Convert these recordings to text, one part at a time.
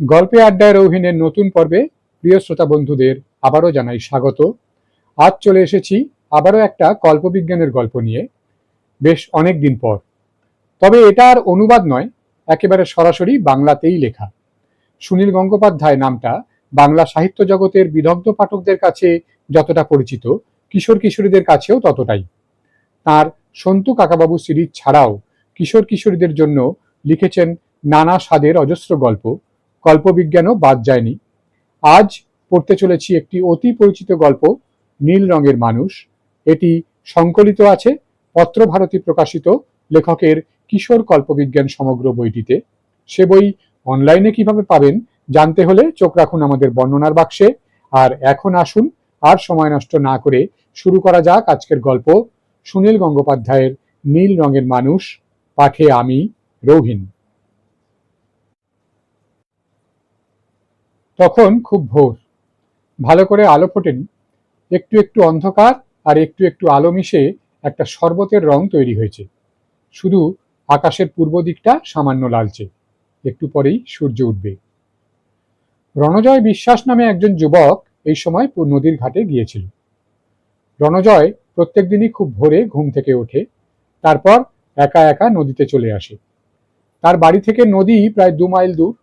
গল্পে আড্ডায় রৌহিনের নতুন পর্বে প্রিয় শ্রোতা বন্ধুদের আবারও জানাই স্বাগত। আজ চলে এসেছি আবারও একটা কল্পবিজ্ঞানের গল্প নিয়ে, বেশ অনেক দিন পর। তবে এটা আর অনুবাদ নয়, একেবারে সরাসরি বাংলাতেই লেখা। সুনীল গঙ্গোপাধ্যায় নামটা বাংলা সাহিত্য জগতের বিদগ্ধ পাঠকদের কাছে যতটা পরিচিত, কিশোর কিশোরীদের কাছেও ততটাই। তার সন্তু কাকাবাবু সিরিজ ছাড়াও কিশোর কিশোরীদের জন্য লিখেছেন নানা স্বাদের অজস্র গল্প কল্পবিজ্ঞানও বাদ যায়নি। আজ পড়তে চলেছি একটি অতি পরিচিত গল্প, নীল রঙের মানুষ। এটি সংকলিত আছে পত্রভারতী প্রকাশিত লেখকের কিশোর কল্পবিজ্ঞান সমগ্র বইটিতে। সে বই অনলাইনে কীভাবে পাবেন জানতে হলে চোখ রাখুন আমাদের বর্ণনার বাক্সে। আর এখন আসুন, আর সময় নষ্ট না করে শুরু করা যাক আজকের গল্প। সুনীল গঙ্গোপাধ্যায়ের নীল রঙের মানুষ, পাঠে আমি রৌহিন। তখন খুব ভোর। ভালো করে আলো ফোটেনি। একটু একটু অন্ধকার আর একটু একটু আলো মিশে একটা শরবতের রং তৈরি হয়েছে। শুধু আকাশের পূর্ব দিকটা সামান্য লালচে। একটু পরেই সূর্য উঠবে। রণজয় বিশ্বাস নামে একজন যুবক এই সময় নদীর ঘাটে গিয়েছিল। রণজয় প্রত্যেক দিনই খুব ভোরে ঘুম থেকে ওঠে। তারপর একা একা নদীতে চলে আসে। তার বাড়ি থেকে নদী প্রায় দু মাইল দূর।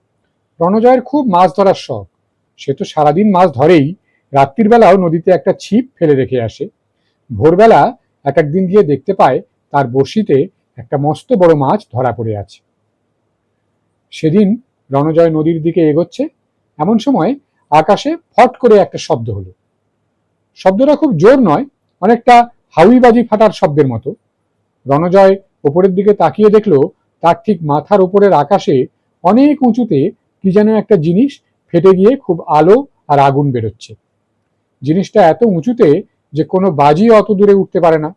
রণজয়ের খুব মাছ ধরার শখ। সে তো সারাদিন মাছ ধরেই, রাত্রির বেলাও নদীতে একটা ছিপ ফেলে রেখে আসে। ভোরবেলা এক একদিন গিয়ে দেখতে পায় তার বড়শিতে একটা মস্ত বড় মাছ ধরা পড়ে আছে। সেদিন রণজয় নদীর দিকে এগোচ্ছে, এমন সময় আকাশে ফট করে একটা শব্দ হলো। শব্দটা খুব জোর নয়, অনেকটা হাউইবাজি ফাটার শব্দের মতো। রণজয় ওপরের দিকে তাকিয়ে দেখল, তার ঠিক মাথার উপরের আকাশে অনেক উঁচুতে কি যেন একটা জিনিস ফেটে গিয়ে খুব আলো আর আগুন বেরোচ্ছে। জিনিসটা এত উঁচুতে যে কোনো বাজি অত দূরে উঠতে পারে না।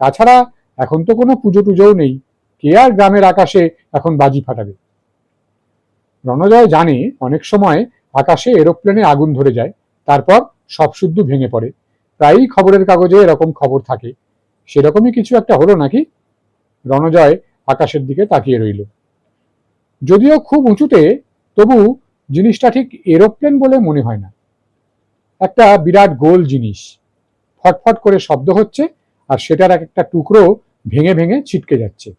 তাছাড়া এখন তো কোনো পুজো টুজোও নেই। কে আর গ্রামের আকাশে এখন বাজি ফাটাবে? রণজয় জানে অনেক সময় আকাশে এরোপ্লেনে আগুন ধরে যায়, তারপর সব শুদ্ধ ভেঙে পড়ে। প্রায়ই খবরের কাগজে এরকম খবর থাকে। সেরকমই কিছু একটা হলো নাকি? রণজয় আকাশের দিকে তাকিয়ে রইল। যদিও খুব উঁচুতে, তবু জিনিসটা ঠিক এরোপ্লেন বলে মনে হয় না। একটা বিরাট গোল জিনিস। ফটফট করে শব্দ হচ্ছে আর সেটার এক একটা টুকরো ভেঙে ভেঙে ছিটকে যাচ্ছে।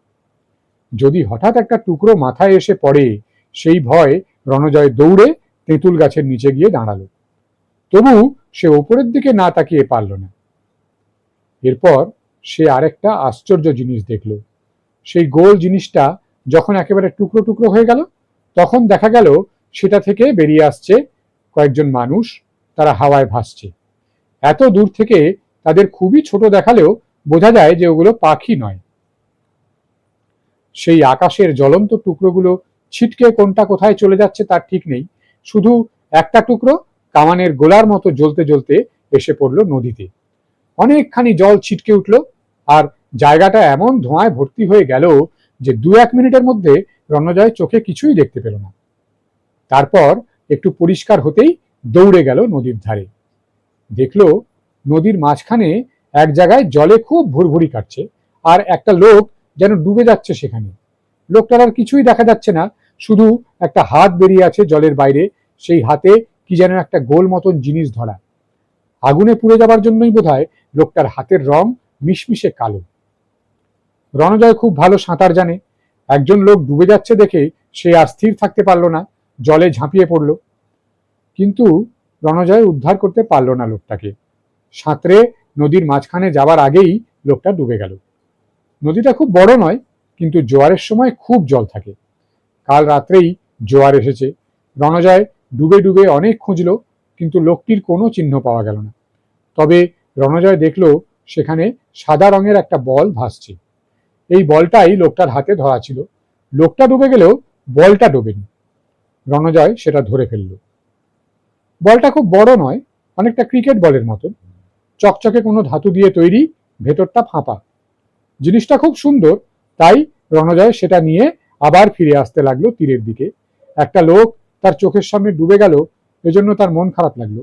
যদি হঠাৎ একটা টুকরো মাথায় এসে পড়ে, সেই ভয় রণজয় দৌড়ে তেঁতুল গাছের নিচে গিয়ে দাঁড়াল। তবু সে ওপরের দিকে না তাকিয়ে পারল না। এরপর সে আরেকটা আশ্চর্য জিনিস দেখল। সেই গোল জিনিসটা যখন একেবারে টুকরো টুকরো হয়ে গেল, তখন দেখা গেল সেটা থেকে বেরিয়ে আসছে কয়েকজন মানুষ, তারা হাওয়ায় ভাসছে। এত দূর থেকে তাদের খুবই ছোট দেখালেও বোঝা যায় যে ওগুলো পাখি নয়। সেই আকাশের জ্বলন্ত টুকরোগুলো ছিটকে কোনটা কোথায় চলে যাচ্ছে তার ঠিক নেই। শুধু একটা টুকরো কামানের গোলার মতো জ্বলতে জ্বলতে এসে পড়ল নদীতে। অনেকখানি জল ছিটকে উঠল আর জায়গাটা এমন ধোঁয়ায় ভর্তি হয়ে গেল যে দু এক মিনিটের মধ্যে রণজয় চোখে কিছুই দেখতে পেল না। তারপর একটু পরিষ্কার হতেই দৌড়ে গেল নদীর ধারে। দেখল নদীর মাঝখানে এক জায়গায় জলে খুব ভুরভুরি কাটছে আর একটা লোক যেন ডুবে যাচ্ছে সেখানে। লোকটার আর কিছুই দেখা যাচ্ছে না, শুধু একটা হাত বেরিয়ে আছে জলের বাইরে, সেই হাতে কি যেন একটা গোল মতন জিনিস ধরা। আগুনে পুড়ে যাবার জন্যই বোধ লোকটার হাতের রং মিশমিশে কালো। রণজয় খুব ভালো সাঁতার জানে। একজন লোক ডুবে যাচ্ছে দেখে সে আর স্থির থাকতে পারল না। জলে ঝাঁপিয়ে পড়ল। কিন্তু রণজয় উদ্ধার করতে পারল না লোকটাকে। সাঁতরে নদীর মাঝখানে যাবার আগেই লোকটা ডুবে গেল। নদীটা খুব বড় নয়, কিন্তু জোয়ারের সময় খুব জল থাকে। কাল রাত্রেই জোয়ার এসেছে। রণজয় ডুবে ডুবে অনেক খুঁজল, কিন্তু লোকটির কোনো চিহ্ন পাওয়া গেল না। তবে রণজয় দেখল সেখানে সাদা রঙের একটা বল ভাসছে। এই বলটাই লোকটার হাতে ধরা ছিল। লোকটা ডুবে গেলেও বলটা ডোবেনি। রণজয় সেটা ধরে ফেলল। বলটা খুব বড় নয়, অনেকটা ক্রিকেট বলের মতন। চকচকে কোনো ধাতু দিয়ে তৈরি, ভেতরটা ফাঁপা। জিনিসটা খুব সুন্দর, তাই রণজয় সেটা নিয়ে আবার ফিরে আসতে লাগল তীরের দিকে। একটা লোক তার চোখের সামনে ডুবে গেল, এজন্য তার মন খারাপ লাগল।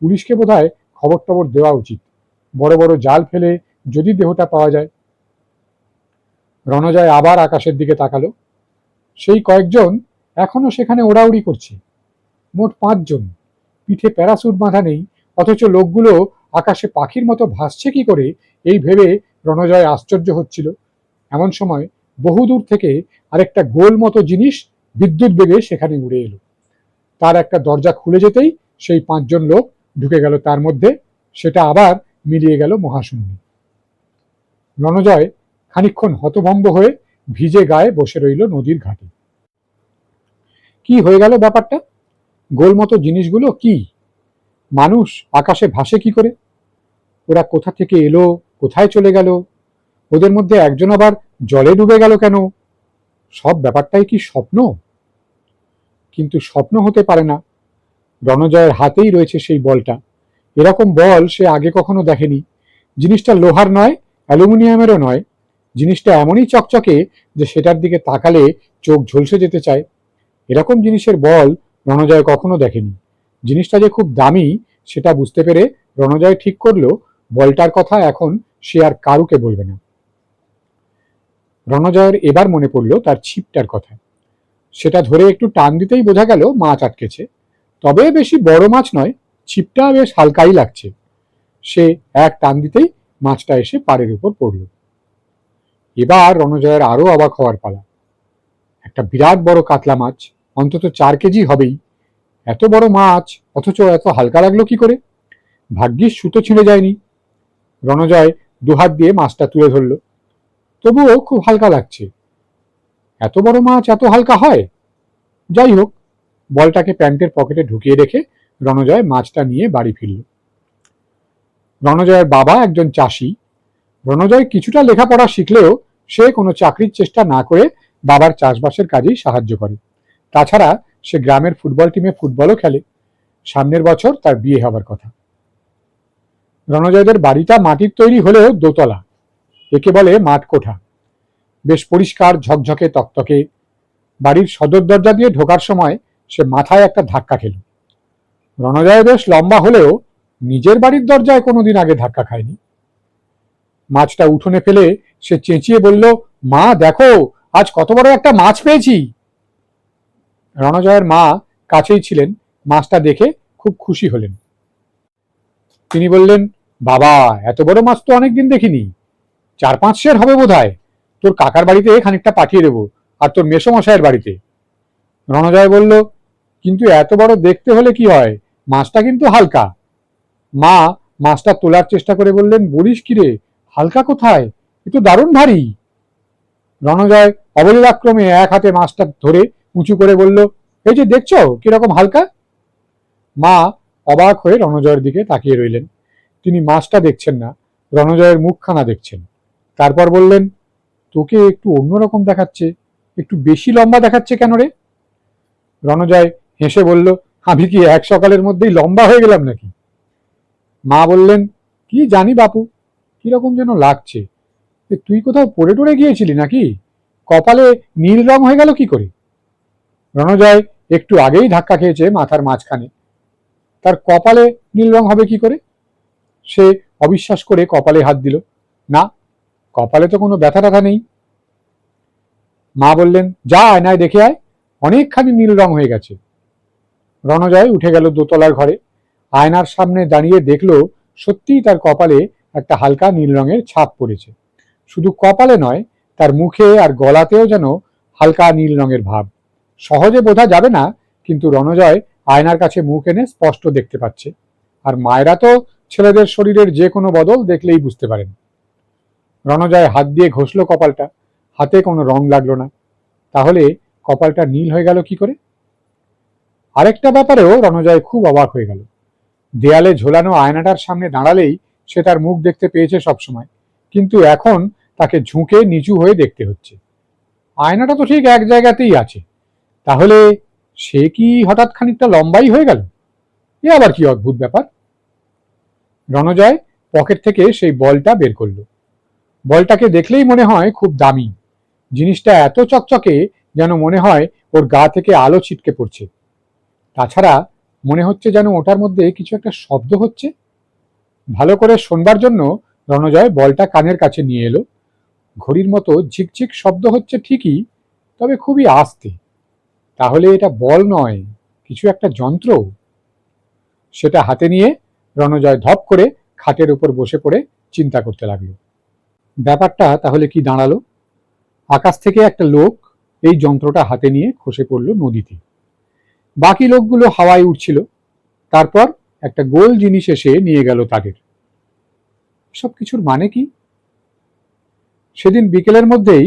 পুলিশকে বোধহয় খবর টবর দেওয়া উচিত। বড় বড় জাল ফেলে যদি দেহটা পাওয়া যায়। রণজয় আবার আকাশের দিকে তাকালো। সেই কয়েকজন এখনও সেখানে ওড়াউড়ি করছে। মোট পাঁচজন। পিঠে প্যারাসুট বাঁধা নেই, অথচ লোকগুলো আকাশে পাখির মতো ভাসছে কি করে, এই ভেবে রণজয় আশ্চর্য হচ্ছিল। এমন সময় বহুদূর থেকে আরেকটা গোল মতো জিনিস বিদ্যুৎ বেগে সেখানে উড়ে এলো। তার একটা দরজা খুলে যেতেই সেই পাঁচজন লোক ঢুকে গেল তার মধ্যে, সেটা আবার মিলিয়ে গেল মহাশূন্যে। রণজয় খানিক্ষণ হতভম্ব হয়ে ভিজে গায়ে বসে রইল নদীর ঘাটে। কি হয়ে গেল ব্যাপারটা? গোলমতো জিনিসগুলো কি? মানুষ আকাশে ভাসে কি করে? ওরা কোথা থেকে এলো? কোথায় চলে গেল? ওদের মধ্যে একজন আবার জলে ডুবে গেল কেন? সব ব্যাপারটাই কি স্বপ্ন? কিন্তু স্বপ্ন হতে পারে না। রণজয়ের হাতেই রয়েছে সেই বলটা। এরকম বল সে আগে কখনো দেখেনি। জিনিসটা লোহার নয়, অ্যালুমিনিয়ামেরও নয়। জিনিসটা এমনই চকচকে যে সেটার দিকে তাকালে চোখ ঝলসে যেতে চায়। এরকম জিনিসের বল রণজয় কখনো দেখেনি। জিনিসটা যে খুব দামি, সেটা বুঝতে পেরে রণজয় ঠিক করল, বলটার কথা এখন সে আর কারুকে বলবে না। রণজয়ের এবার মনে পড়ল তার ছিপটার কথা। সেটা ধরে একটু টান দিতেই বোঝা গেল মাছ আটকেছে। তবে বেশি বড় মাছ নয়, ছিপটা বেশ হালকাই লাগছে। সে এক টান দিতেই মাছটা এসে পাড়ের উপর পড়ল। এবার রণজয়ের আরও অবাক হওয়ার পালা। একটা বিরাট বড় কাতলা মাছ, অন্তত চার কেজি হবেই। এত বড় মাছ, অথচ এত হালকা লাগল কি করে? ভাগ্যিস সুতো ছিঁড়ে যায়নি। রণজয় দুহাত দিয়ে মাছটা তুলে ধরল। তবুও খুব হালকা লাগছে। এত বড় মাছ এত হালকা হয়? যাই হোক, বলটাকে প্যান্টের পকেটে ঢুকিয়ে রেখে রণজয় মাছটা নিয়ে বাড়ি ফিরল। রণজয়ের বাবা একজন চাষি। রণজয় কিছুটা লেখাপড়া শিখলেও সে কোনো চাকরির চেষ্টা না করে বাবার চাষবাসের কাজেই সাহায্য করে। তাছাড়া সে গ্রামের ফুটবল টিমে ফুটবলও খেলে। সামনের বছর তার বিয়ে হবার কথা। রণজয়দের বাড়িটা মাটির তৈরি হলেও দোতলা। একে বলে মাঠ কোঠা। বেশ পরিষ্কার, ঝকঝকে, তকতকে। বাড়ির সদর দরজা দিয়ে ঢোকার সময় সে মাথায় একটা ধাক্কা খেল। রণজয় বেশ লম্বা হলেও নিজের বাড়ির দরজায় কোনোদিন আগে ধাক্কা খায়নি। মাছটা উঠোনে ফেলে সে চেঁচিয়ে বলল, মা, দেখো আজ কত বড় একটা মাছ পেয়েছি? রণজয়ের মা কাছেই ছিলেন, মাছটা দেখে খুব খুশি হলেন। তিনি বললেন, বাবা, এত বড় মাছ তো অনেকদিন দেখিনি। চার পাঁচ শের হবে বোধ তোর কাকার বাড়িতে খানিকটা পাঠিয়ে দেবো, আর তোর মেসমশাইয়ের বাড়িতে। রণজয় বলল, কিন্তু এত বড় দেখতে হলে কি হয়? মাছটা কিন্তু হালকা। মা মাছটা তোলার চেষ্টা করে বললেন, বলিস কিরে হালকা কোথায়? এ তো দারুণ ভারী। রণজয় অবলীলাক্রমে এক হাতে মাছটা ধরে উঁচু করে বলল, এই যে দেখছ কীরকম হালকা? মা অবাক হয়ে রণজয়ের দিকে তাকিয়ে রইলেন। তিনি মাছটা দেখছেন না, রণজয়ের মুখখানা দেখছেন। তারপর বললেন, তোকে একটু অন্যরকম দেখাচ্ছে, একটু বেশি লম্বা দেখাচ্ছে কেন রে? রণজয় হেসে বলল, আমি কি এক সকালের মধ্যেই লম্বা হয়ে গেলাম নাকি? মা বললেন, কি জানি বাপু, কীরকম যেন লাগছে। তুই কোথাও পড়ে টড়ে গিয়েছিলি নাকি? কপালে নীল রং হয়ে গেল কি করে? রণজয় একটু আগেই ধাক্কা খেয়েছে মাথার মাঝখানে। তার কপালে নীল রং হবে কি করে? সে অবিশ্বাস করে কপালে হাত দিল। না, কপালে তো কোনো ব্যথা ট্যাথা নেই। মা বললেন, যা আয়নায় দেখে আয়, অনেকখানি নীল রং হয়ে গেছে। রণজয় উঠে গেল দোতলার ঘরে। আয়নার সামনে দাঁড়িয়ে দেখল সত্যিই তার কপালে একটা হালকা নীল রঙের ছাপ পড়েছে। শুধু কপালে নয়, তার মুখে আর গলাতেও যেন হালকা নীল রঙের ভাব। সহজে বোঝা যাবে না, কিন্তু রণজয় আয়নার কাছে মুখ এনে স্পষ্ট দেখতে পাচ্ছে। আর মায়েরা তো ছেলেদের শরীরের যে কোনো বদল দেখলেই বুঝতে পারেন। রণজয় হাত দিয়ে ঘষল কপালটা। হাতে কোনো রং লাগল না। তাহলে কপালটা নীল হয়ে গেল কি করে? আরেকটা ব্যাপারেও রণজয় খুব অবাক হয়ে গেল। দেয়ালে ঝোলানো আয়নাটার সামনে দাঁড়ালেই সে তার মুখ দেখতে পেয়েছে সবসময়। কিন্তু এখন তাকে ঝুঁকে নিচু হয়ে দেখতে হচ্ছে। আয়নাটা তো ঠিক এক জায়গাতেই আছে। তাহলে সে কি হঠাৎ খানিকটা লম্বাই হয়ে গেল? এ আবার কি অদ্ভুত ব্যাপার? রণজয় পকেট থেকে সেই বলটা বের করল। বলটাকে দেখলেই মনে হয় খুব দামি। জিনিসটা এত চকচকে যেন মনে হয় ওর গা থেকে আলো ছিটকে পড়ছে। তাছাড়া মনে হচ্ছে যেন ওটার মধ্যে কিছু একটা শব্দ হচ্ছে। ভালো করে শোনবার জন্য রণজয় বলটা কানের কাছে নিয়ে এলো। ঘড়ির মতো ঝিকঝিক শব্দ হচ্ছে ঠিকই, তবে খুবই আস্তে। তাহলে এটা বল নয়, কিছু একটা যন্ত্র? সেটা হাতে নিয়ে রণজয় ধপ করে খাটের উপর বসে পড়ে চিন্তা করতে লাগল। ব্যাপারটা তাহলে কি দাঁড়াল? আকাশ থেকে একটা লোক এই যন্ত্রটা হাতে নিয়ে খসে পড়ল নদীতে। বাকি লোকগুলো হাওয়ায় উঠছিল তারপর একটা গোল জিনিস এসে নিয়ে গেল তাদের। সব কিছুর মানে কি? সেদিন বিকেলের মধ্যেই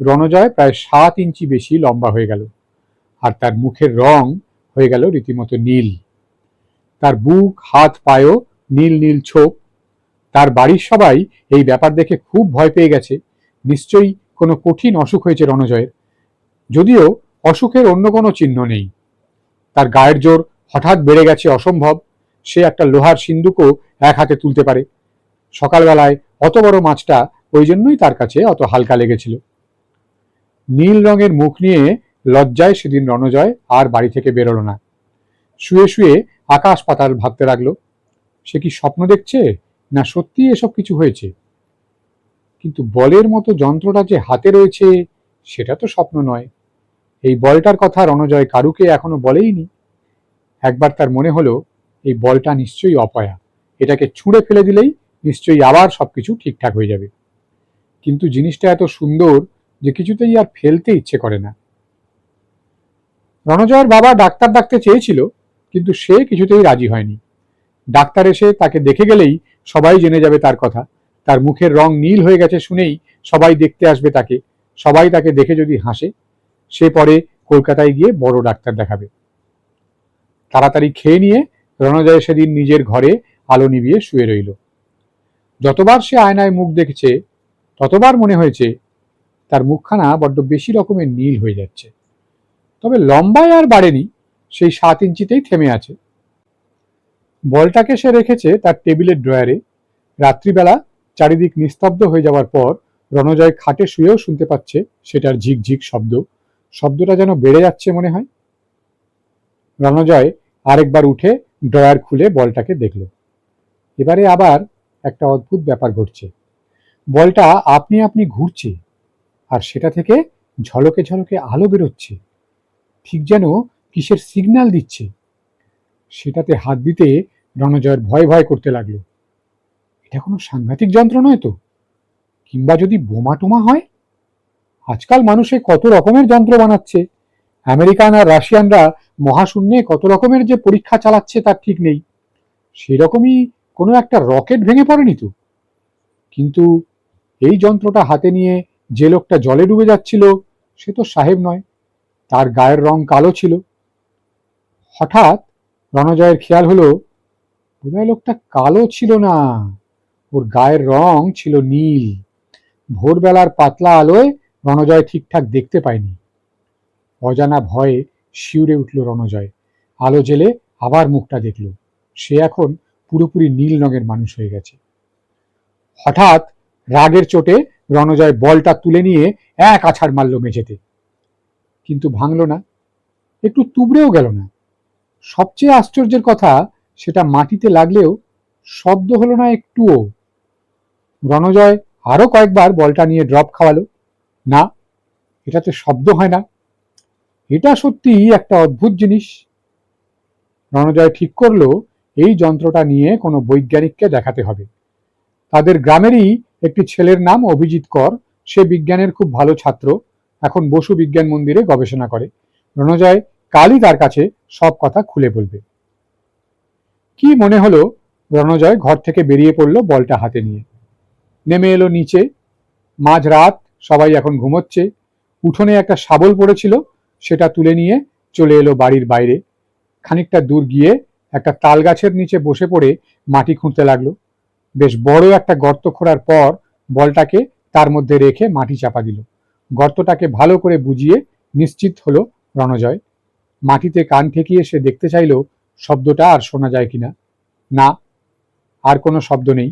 রণজয় প্রায় সাত ইঞ্চি বেশি লম্বা হয়ে গেল আর তার মুখের রং হয়ে গেল রীতিমতো নীল। তার বুক, হাত, পায়েও নীল নীল ছোপ। তার বাড়ির সবাই এই ব্যাপার দেখে খুব ভয় পেয়ে গেছে। নিশ্চয়ই কোনো কঠিন অসুখ হয়েছে রণজয়ের। যদিও অসুখের অন্য কোনো চিহ্ন নেই। তার গায়ের জোর হঠাৎ বেড়ে গেছে অসম্ভব। সে একটা লোহার সিন্দুকও এক হাতে তুলতে পারে। সকালবেলায় অত বড় মাছটা ওই জন্যই তার কাছে অত হালকা লেগেছিল। নীল রঙের মুখ নিয়ে লজ্জায় সেদিন রণজয় আর বাড়ি থেকে বেরোলো না। শুয়ে শুয়ে আকাশ পাতাল ভাবতে লাগল, সে কি স্বপ্ন দেখছে না সত্যি এসব কিছু হয়েছে? কিন্তু বলের মতো যন্ত্রটা যে হাতে রয়েছে, সেটা তো স্বপ্ন নয়। এই বলটার কথা রণজয় কারুকে এখনও বলেইনি। একবার তার মনে হলো, এই বলটা নিশ্চয়ই অপয়া। এটাকে ছুঁড়ে ফেলে দিলেই নিশ্চয়ই আবার সবকিছু ঠিকঠাক হয়ে যাবে। কিন্তু জিনিসটা এত সুন্দর যে কিছুতেই আর ফেলতে ইচ্ছে করে না। রণজয়ের বাবা ডাক্তার ডাকতে চেয়েছিল, কিন্তু সে কিছুতেই রাজি হয়নি। ডাক্তার এসে তাকে দেখে গেলেই সবাই জেনে যাবে তার কথা। তার মুখের রং নীল হয়ে গেছে শুনেই সবাই দেখতে আসবে তাকে। সবাই তাকে দেখে যদি হাসে, সে পরে কলকাতায় গিয়ে বড় ডাক্তার দেখাবে। তাড়াতাড়ি খেয়ে নিয়ে রণজয় সেদিন নিজের ঘরে আলো নিভিয়ে শুয়ে রইল। যতবার সে আয়নায় মুখ দেখেছে, ততবার মনে হয়েছে তার মুখখানা বড্ড বেশি রকমের নীল হয়ে যাচ্ছে। তবে লম্বায় আর বাড়েনি, সেই সাত ইঞ্চিতেই থেমে আছে। বলটাকে সে রেখেছে তার টেবিলের ড্রয়ারে। রাত্রিবেলা চারিদিক নিস্তব্ধ হয়ে যাওয়ার পর রণজয় খাটে শুয়েও শুনতে পাচ্ছে সেটার ঝিকঝিক শব্দ। শব্দটা যেন বেড়ে যাচ্ছে মনে হয়। রণজয় আরেকবার উঠে ড্রয়ার খুলে বলটাকে দেখল। এবারে আবার একটা অদ্ভুত ব্যাপার ঘটছে। বলটা আপনি আপনি ঘুরছে আর সেটা থেকে ঝলকে ঝলকে আলো বেরোচ্ছে। ঠিক যেন কিসের সিগন্যাল দিচ্ছে। সেটাতে হাত দিতে রণজয়ের ভয় ভয় করতে লাগল। এটা কোনো সাংঘাতিক যন্ত্র নয় তো? কিংবা যদি বোমা টোমা হয়? আজকাল মানুষে কত রকমের যন্ত্র বানাচ্ছে। আমেরিকান আর রাশিয়ানরা মহাশূন্যে কত রকমের যে পরীক্ষা চালাচ্ছে তার ঠিক নেই। সেরকমই কোনো একটা রকেট ভেঙে পড়েনি তো? কিন্তু এই যন্ত্রটা হাতে নিয়ে যে লোকটা জলে ডুবে যাচ্ছিল, সে তো সাহেব নয়, তার গায়ের রং কালো ছিল। হঠাৎ রণজয়ের খেয়াল হলো, বোধহয় লোকটা কালো ছিল না, ওর গায়ের রং ছিল নীল। ভোরবেলার পাতলা আলোয় রণজয় ঠিকঠাক দেখতে পায়নি। অজানা ভয়ে শিউরে উঠল রণজয়। আলো জেলে আবার মুখটা দেখল। সে এখন পুরোপুরি নীল রঙের মানুষ হয়ে গেছে। হঠাৎ রাগের চোটে রণজয় বলটা তুলে নিয়ে এক আছাড় মারল মেঝেতে। কিন্তু ভাঙল না, একটু তুবড়েও গেল না। সবচেয়ে আশ্চর্যের কথা, সেটা মাটিতে লাগলেও শব্দ হলো না একটুও। রণজয় আরও কয়েকবার বলটা নিয়ে ড্রপ খাওয়ালো। না, এটাতে শব্দ হয় না। এটা সত্যি একটা অদ্ভুত জিনিস। রণজয় ঠিক করল এই যন্ত্রটা নিয়ে কোনো বৈজ্ঞানিককে দেখাতে হবে। তাদের গ্রামেরই একটি ছেলের নাম অভিজিৎ কর। সে বিজ্ঞানের খুব ভালো ছাত্র। এখন বসু বিজ্ঞান মন্দিরে গবেষণা করে। রণজয় কালই তার কাছে সব কথা খুলে বলবে। কি মনে হলো? রণজয় ঘর থেকে বেরিয়ে পড়ল বলটা হাতে নিয়ে। নেমে এলো নিচে। মাঝ রাত সবাই এখন ঘুমোচ্ছে। উঠোনে একটা শাবল পড়েছিল। সেটা তুলে নিয়ে চলে এলো বাড়ির বাইরে। খানিকটা দূর গিয়ে একটা তাল গাছের নিচে বসে পড়ে মাটি খুঁড়তে লাগল। বেশ বড় একটা গর্ত খোঁড়ার পর বলটাকে তার মধ্যে রেখে মাটি চাপা দিল। গর্তটাকে ভালো করে বুঝিয়ে নিশ্চিত হলো রণজয়। মাটিতে কান ঠেকিয়ে সে দেখতে চাইল, শব্দটা আর শোনা যায় কিনা। না, আর কোনো শব্দ নেই।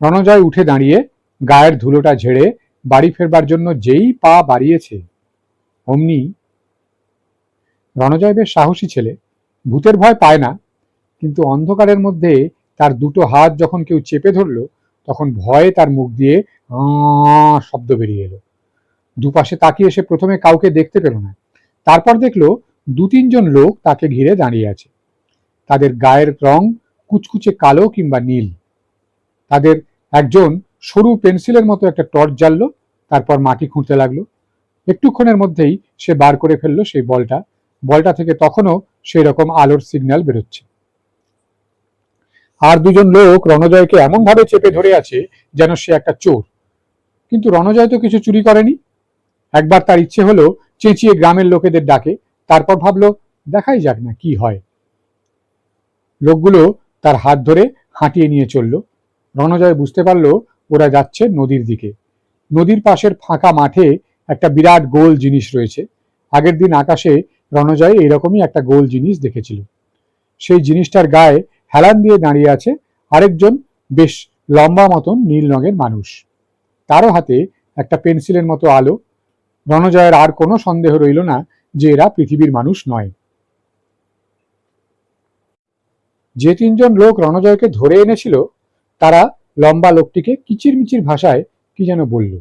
রণজয় উঠে দাঁড়িয়ে গায়ের ধুলোটা ঝেড়ে বাড়ি ফেরবার জন্য যেই পা বাড়িয়েছে, অমনি রণজয় বেশ সাহসী ছেলে। ভূতের ভয় পায় না, কিন্তু অন্ধকারের মধ্যে তার দুটো হাত যখন কেউ চেপে ধরলো, তখন ভয়ে তার মুখ দিয়ে শব্দ বেরিয়ে এলো। দুপাশে তাকিয়ে সে প্রথমে কাউকে দেখতে পেল না, তারপর দেখল দু তিনজন লোক তাকে ঘিরে দাঁড়িয়ে আছে। তাদের গায়ের রং কুচকুচে কালো কিংবা নীল। তাদের একজন সরু পেন্সিলের মতো একটা টর্চ জ্বাললো, তারপর মাটি খুঁড়তে লাগল। একটুক্ষণের মধ্যেই সে বার করে ফেলল সেই বলটা বলটা থেকে তখনও সেই রকম আলোর সিগন্যাল বেরোচ্ছে। আর দুজন লোক রণজয়কে এমন ভাবে চেপে ধরে আছে যেন সে একটা চোর। কিন্তু রণজয় তো কিছু চুরি করেনি। একবার তার ইচ্ছে হলো চেঁচিয়ে গ্রামের লোকেদের ডাকে, তারপর ভাবলো, দেখাই যাক না কি হয়। লোকগুলো তার হাত ধরে হাঁটিয়ে নিয়ে চলল। রণজয় বুঝতে পারল, ওরা যাচ্ছে নদীর দিকে। নদীর পাশের ফাঁকা মাঠে একটা বিরাট গোল জিনিস রয়েছে। আগের দিন আকাশে রণজয় এরকমই একটা গোল জিনিস দেখেছিল। সেই জিনিসটার গায়ে হেলান দিয়ে দাঁড়িয়ে আছে আরেকজন বেশ লম্বা মতন নীল রঙের মানুষ। তারও হাতে একটা পেন্সিলের মতো আলো। রণজয়ের আর কোনো সন্দেহ রইল না যে এরা পৃথিবীর মানুষ নয়। যে তিনজন লোক রণজয়কে ধরে এনেছিল, তারা লম্বা লোকটিকে কিচিরমিচির ভাষায় কি যেন বলল।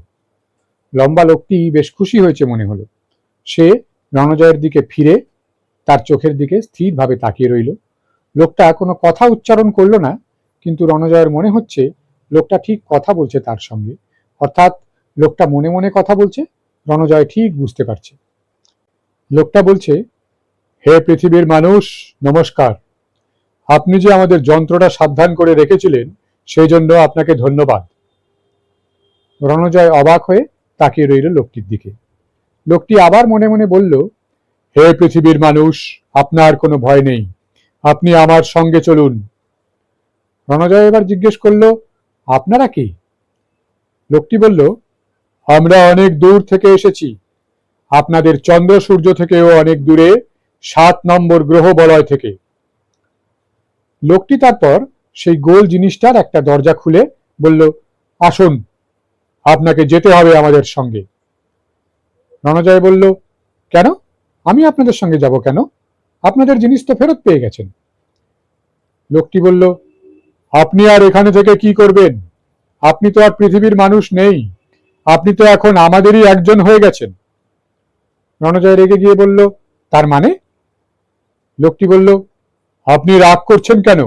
লম্বা লোকটি বেশ খুশি হয়েছে মনে হলো। সে রণজয়ের দিকে ফিরে তার চোখের দিকে স্থিরভাবে তাকিয়ে রইল। লোকটা কোনো কথা উচ্চারণ করল না, কিন্তু রণজয়ের মনে হচ্ছে লোকটা ঠিক কথা বলছে তার সঙ্গে। অর্থাৎ লোকটা মনে মনে কথা বলছে, রণজয় ঠিক বুঝতে পারছে। লোকটা বলছে, হে পৃথিবীর মানুষ, নমস্কার। আপনি যে আমাদের যন্ত্রটা সাবধান করে রেখেছিলেন, সেই জন্য আপনাকে ধন্যবাদ। রণজয় অবাক হয়ে তাকিয়ে রইল লোকটির দিকে। লোকটি আবার মনে মনে বলল, হে পৃথিবীর মানুষ, আপনার কোনো ভয় নেই। আপনি আমার সঙ্গে চলুন। রণজয় এবার জিজ্ঞেস করল, আপনারা কি? লোকটি বলল, আমরা অনেক দূর থেকে এসেছি। আপনাদের চন্দ্র সূর্য থেকেও অনেক দূরে, সাত নম্বর গ্রহ বলয় থেকে। লোকটি তারপর সেই গোল জিনিসটার একটা দরজা খুলে বলল, আসুন, আপনাকে যেতে হবে আমাদের সঙ্গে। রণজয় বলল, কেন? আমি আপনাদের সঙ্গে যাব কেন? আপনাদের জিনিস তো ফেরত পেয়ে গেছেন। লোকটি বলল, আপনি আর এখানে থেকে কি করবেন? আপনি তো আর পৃথিবীর মানুষ নেই। আপনি তো এখন আমাদেরই একজন হয়ে গেছেন। রণজয় রেগে গিয়ে বলল, তার মানে? লোকটি বলল, আপনি রাগ করছেন কেন?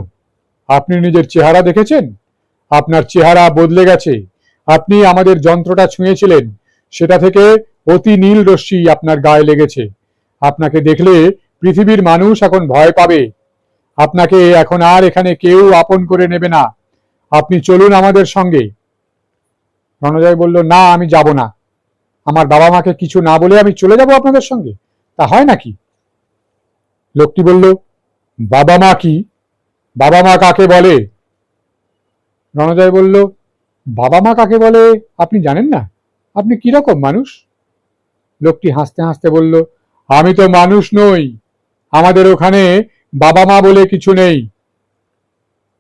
আপনি নিজের চেহারা দেখেছেন? আপনার চেহারা বদলে গেছে। আপনি আমাদের যন্ত্রটা ছুঁয়েছিলেন। সেটা থেকে অতি নীল রশ্মি আপনার গায়ে লেগেছে। আপনাকে দেখলে পৃথিবীর মানুষ এখন ভয় পাবে। আপনাকে এখন আর এখানে কেউ আপন করে নেবে না। আপনি চলুন আমাদের সঙ্গে। রণজয় বলল, না, আমি যাব না। আমার বাবা মাকে কিছু না বলে আমি চলে যাব আপনাদের সঙ্গে। তা হয় নাকি? লোকটি বলল, বাবা মা কি? বাবা মা কাকে বলে? রণজয় বলল, বাবা মা কাকে বলে আপনি জানেন না। আপনি কীরকম মানুষ? লোকটি হাসতে হাসতে বলল, আমি তো মানুষ নই, আমাদের ওখানে বাবা মা বলে কিছু নেই।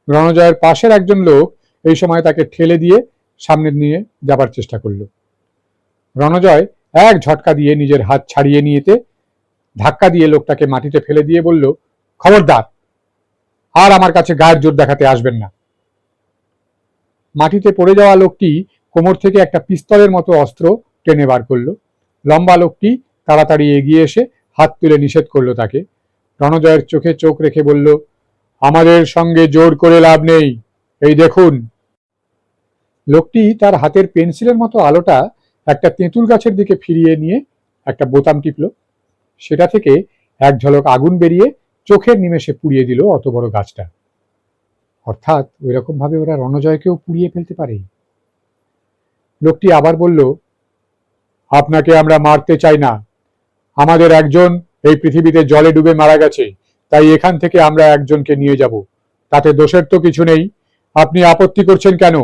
রণজয়ের পাশের একজন লোক এই সময় তাকে ঠেলে দিয়ে সামনে নিয়ে যাবার চেষ্টা করল। রণজয় এক ঝটকা দিয়ে নিজের হাত ছাড়িয়ে নিয়েতে ধাক্কা দিয়ে লোকটাকে মাটিতে ফেলে দিয়ে বলল, খবরদার, আর আমার কাছে গায়ের জোর দেখাতে আসবেন না। মাটিতে পড়ে যাওয়া লোকটি কোমর থেকে একটা পিস্তলের মতো অস্ত্র টেনে বার করল। লম্বা লোকটি তাড়াতাড়ি এগিয়ে এসে হাত তুলে নিষেধ করল তাকে। রণজয়ের চোখে চোখ রেখে বলল, আমাদের সঙ্গে জোর করে লাভ নেই। এই দেখুন। লোকটি তার হাতের পেন্সিলের মতো আলোটা একটা তেঁতুল গাছের দিকে ফিরিয়ে নিয়ে একটা বোতাম টিপল। সেটা থেকে এক ঝলক আগুন বেরিয়ে চোখের নিমেষে পুড়িয়ে দিল অত বড় গাছটা। অর্থাৎ ওই রকম ভাবে ওরা রণজয়কেও পুড়িয়ে ফেলতে পারে। লোকটি আবার বলল আপনাকে আমরা মারতে চাই না। আমাদের একজন এই পৃথিবীতে জলে ডুবে মারা গেছে, তাই এখান থেকে আমরা একজনকে নিয়ে যাব। তাতে দোষের তো কিছু নেই। আপনি আপত্তি করছেন কেন?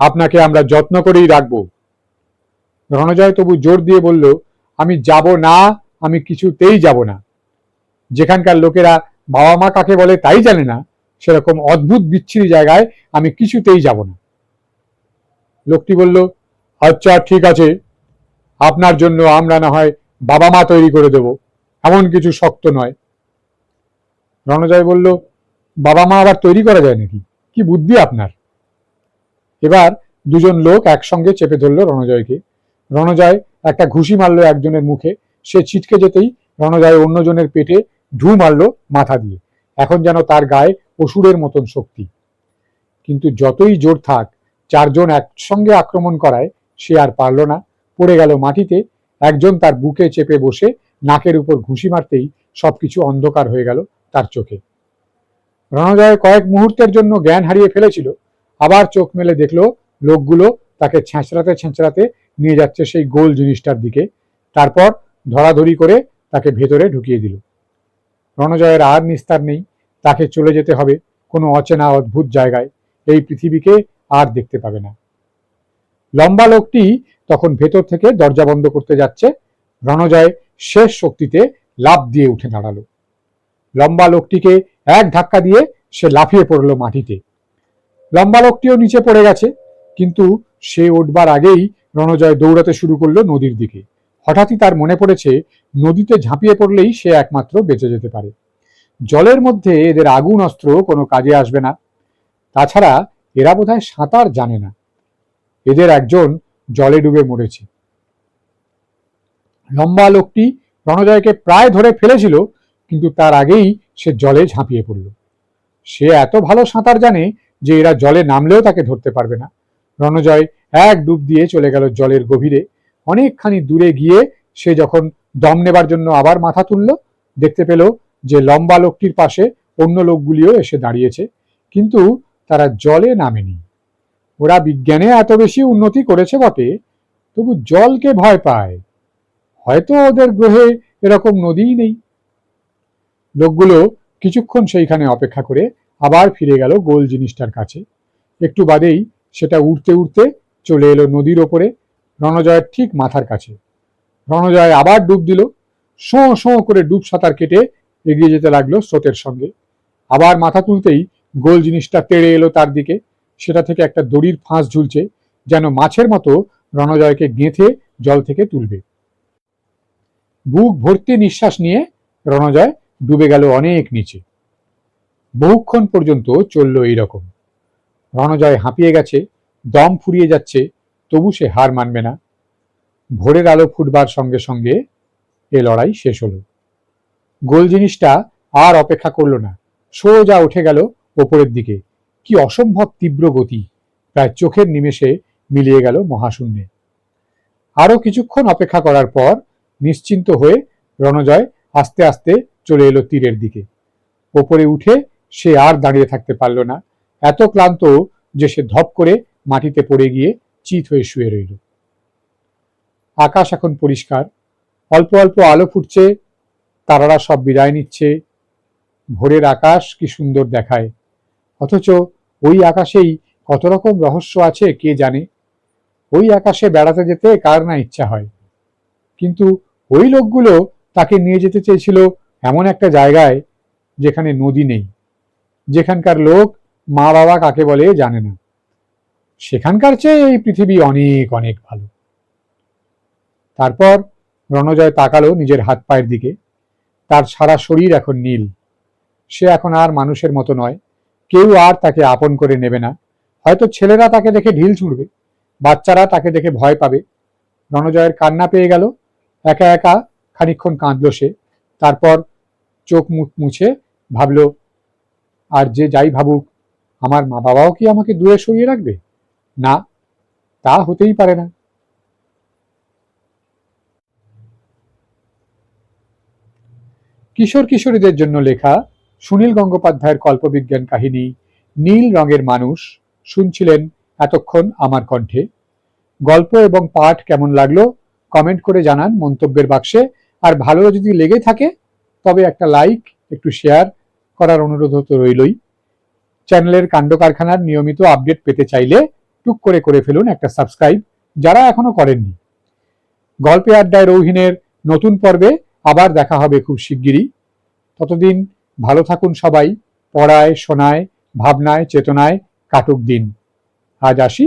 আপনাকে আমরা যত্ন করেই রাখব। রণজয় তবু জোর দিয়ে বলল, আমি যাব না, আমি কিছুতেই যাব না। যেখানকার লোকেরা বাবা মা কাকে বলে তাই জানে না। সেরকম অদ্ভুত বিচ্ছিরি জায়গায় আমি কিছুতেই যাব না। লোকটি বলল আচ্ছা ঠিক আছে। আপনার জন্য আমরা না হয় বাবা মা তৈরি করে দেব। এমন কিছু শক্ত নয়। রণজয় বলল বাবা মা আবার তৈরি করা যায় নাকি? কি বুদ্ধি আপনার? এবার দুজন লোক একসঙ্গে চেপে ধরল রণজয়কে। রণজয় একটা ঘুষি মারল একজনের মুখে। সে ছিটকে যেতেই রণজয় অন্যজনের পেটে ঢু মারল মাথা দিয়ে। এখন যেন তার গায়ে অসুরের মতন শক্তি। কিন্তু যতই জোর থাক, চারজন একসঙ্গে আক্রমণ করায় সে আর পারল না। পড়ে গেল মাটিতে, একজন তার বুকে চেপে বসে নাকের উপর ঘুষি মারতেই সবকিছু অন্ধকার হয়ে গেল তার চোখে। রণজয় কয়েক মুহূর্তের জন্য জ্ঞান হারিয়ে ফেলেছিল, আবার চোখ মেলে দেখল লোকগুলো তাকে ছেঁচড়াতে ছেঁচড়াতে নিয়ে যাচ্ছে সেই গোল জিনিসটার দিকে, তারপর ধরাধরি করে তাকে ভেতরে ঢুকিয়ে দিল। রণজয়ের আর নিস্তার নেই, তাকে চলে যেতে হবে কোনো অচেনা অদ্ভুত জায়গায়, এই পৃথিবীকে আর দেখতে পাবে না। লম্বা লোকটি তখন ভেতর থেকে দরজা বন্ধ করতে যাচ্ছে। রণজয় শেষ শক্তিতে লাফ দিয়ে উঠে দাঁড়াল। লম্বা লোকটিকে এক ধাক্কা দিয়ে সে লাফিয়ে পড়ল মাটিতে। লম্বা লোকটিও নিচে পড়ে গেছে, কিন্তু সে উঠবার আগেই রণজয় দৌড়াতে শুরু করল নদীর দিকে। হঠাৎই তার মনে পড়েছে, নদীতে ঝাঁপিয়ে পড়লেই সে একমাত্র বেঁচে যেতে পারে। জলের মধ্যে এদের আগুন অস্ত্র কোনো কাজে আসবে না। তাছাড়া এরা বোধহয় সাঁতার জানে না। এদের একজন জলে ডুবে মরেছে। লম্বা লোকটি রণজয়কে প্রায় ধরে ফেলেছিল, কিন্তু তার আগেই সে জলে ঝাঁপিয়ে পড়ল। সে এত ভালো সাঁতার জানে যে এরা জলে নামলেও তাকে ধরতে পারবে না। রণজয় এক ডুব দিয়ে চলে গেল জলের গভীরে। অনেকখানি দূরে গিয়ে সে যখন দম নেবার জন্য আবার মাথা তুলল, দেখতে পেল যে লম্বা লোকটির পাশে অন্য লোকগুলিও এসে দাঁড়িয়েছে, কিন্তু তারা জলে নামেনি। ওরা বিজ্ঞানে এত বেশি উন্নতি করেছে বটে, তবু জলকে ভয় পায়। হয়তো ওদের গ্রহে এরকম নদীই নেই। লোকগুলো কিছুক্ষণ সেইখানে অপেক্ষা করে আবার ফিরে গেল গোল জিনিসটার কাছে। একটু বাদেই সেটা উড়তে উড়তে চলে এলো নদীর ওপরে, রণজয়ের ঠিক মাথার কাছে। রণজয় আবার ডুব দিল। শোঁ শোঁ করে ডুব সাঁতার কেটে এগিয়ে যেতে লাগল স্রোতের সঙ্গে। আবার মাথা তুলতেই গোল জিনিসটা তেড়ে এলো তার দিকে। সেটা থেকে একটা দড়ির ফাঁস ঝুলছে, যেন মাছের মতো রণজয়কে গেঁথে জল থেকে তুলবে। বুক ভর্তি নিঃশ্বাস নিয়ে রণজয় ডুবে গেল অনেক নিচে। বহুক্ষণ পর্যন্ত চলল এইরকম। রণজয় হাঁপিয়ে গেছে, দম ফুরিয়ে যাচ্ছে, তবু সে হার মানবে না। ভোরের আলো ফুটবার সঙ্গে সঙ্গে এ লড়াই শেষ হলো। গোল জিনিসটা আর অপেক্ষা করল না। সোজা উঠে গেল ওপরের দিকে। কি অসম্ভব তীব্র গতি। প্রায় চোখের নিমেষে মিলিয়ে গেল মহাশূন্যে। আরও কিছুক্ষণ অপেক্ষা করার পর নিশ্চিন্ত হয়ে রণজয় আস্তে আস্তে চলে এলো তীরের দিকে। ওপরে উঠে সে আর দাঁড়িয়ে থাকতে পারল না। এত ক্লান্ত যে সে ধপ করে মাটিতে পড়ে গিয়ে চিত হয়ে শুয়ে রইল। আকাশ এখন পরিষ্কার। অল্প অল্প আলো ফুটছে, তারারা সব বিদায় নিচ্ছে। ভোরের আকাশ কি সুন্দর দেখায়। অথচ ওই আকাশেই কত রকম রহস্য আছে কে জানে? ওই আকাশে বেড়াতে যেতে কার না ইচ্ছা হয়। কিন্তু ওই লোকগুলো তাকে নিয়ে যেতে চেয়েছিল এমন একটা জায়গায় যেখানে নদী নেই। যেখানকার লোক মা বাবা কাকে বলে জানে না। সেখানকার চেয়ে এই পৃথিবী অনেক অনেক ভালো। তারপর রণজয় তাকালো নিজের হাত পায়ের দিকে। তার সারা শরীর এখন নীল। সে এখন আর মানুষের মতো নয়। কেউ আর তাকে আপন করে নেবে না। হয়তো ছেলেরা তাকে দেখে ঢিল ছুড়বে, বাচ্চারা তাকে দেখে ভয় পাবে। রণজয়ের কান্না পেয়ে গেল, একা একা খানিক্ষণ কাঁদল সে। তারপর চোখ মুখ মুছে ভাবল, আর যে যাই ভাবুক, আমার মা বাবাও কি আমাকে দূরে সরিয়ে রাখবে? না, তা হতেই পারে না। কিশোর কিশোরীদের জন্য লেখা সুনীল গঙ্গোপাধ্যায়ের কল্পবিজ্ঞান কাহিনী, নীল রঙের মানুষ, শুনছিলেন এতক্ষণ আমার কণ্ঠে। গল্প এবং পাঠ কেমন লাগল, কমেন্ট করে জানান মন্তব্যের বাক্সে। আর ভালো যদি লেগে থাকে, তবে একটা লাইক, একটু শেয়ার করার অনুরোধ তো রইলই। চ্যানেলের কাণ্ড কারখানার নিয়মিত আপডেট পেতে চাইলে টুক করে করে ফেলুন একটা সাবস্ক্রাইব, যারা এখনও করেননি। গল্পে আড্ডায় রৌহিনের নতুন পর্বে আবার দেখা হবে খুব শিগগিরই। ততদিন ভালো থাকুন সবাই পড়ায় শোনায় ভাবনায় চেতনায় কাটুক দিন। আজ আসি।